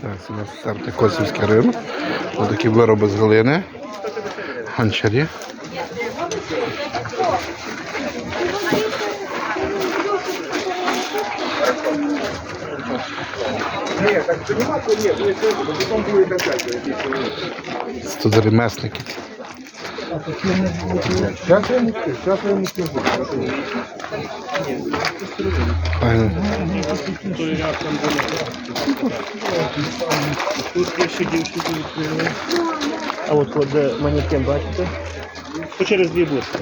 Це у нас серпня Косівський ринок. Ось такі вироби з глини. Гончарі. Це Тут ремесники. Сейчас я ему скажу, сейчас я ему скажу. Файно. Тут є ще дівчинки відкрили. А от от де манекен, бачите? То через дві будки.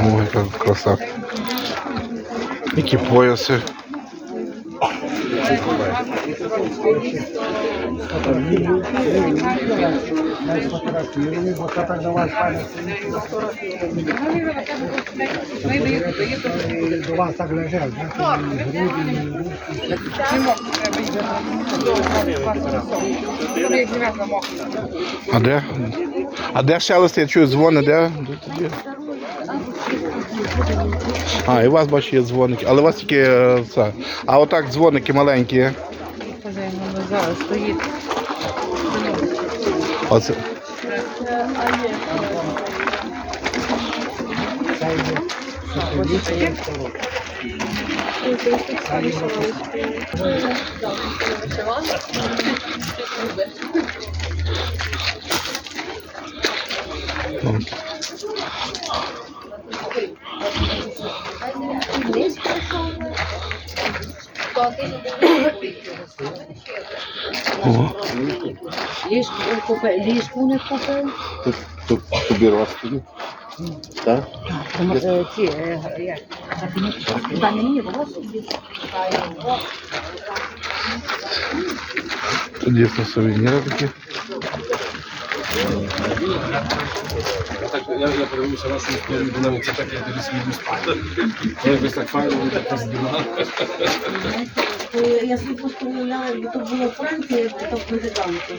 Ой, яка краса. Які пояси. До да? А де? А де шелест? Я чую дзвони, де? Де? А, і у вас бачу є дзвоники, але у вас тільки е, це. А отак дзвоники маленькі. є? Воно зараз стоїть. Ліжку купив, не купив. тут, тут тобі розповідь. Так? Е, Ці, е, як? Та мені, було. Тут є сувеніри такі. Так, я, я подивився вашу історію, до мене це так, я тоді смію спати. То якось так файно, ви так розділа. Е, Я собі просто уявляла, якби то було Франція, якби то президенти.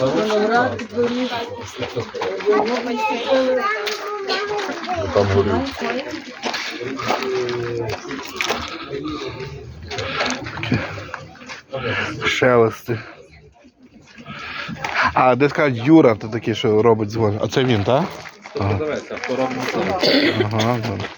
Виноград, дворі. Там горів. Шелести. А де скажуть Юра, то такий, що робить дзвон. А це він, так? Це Подивися, хто робить це. Ага, добре.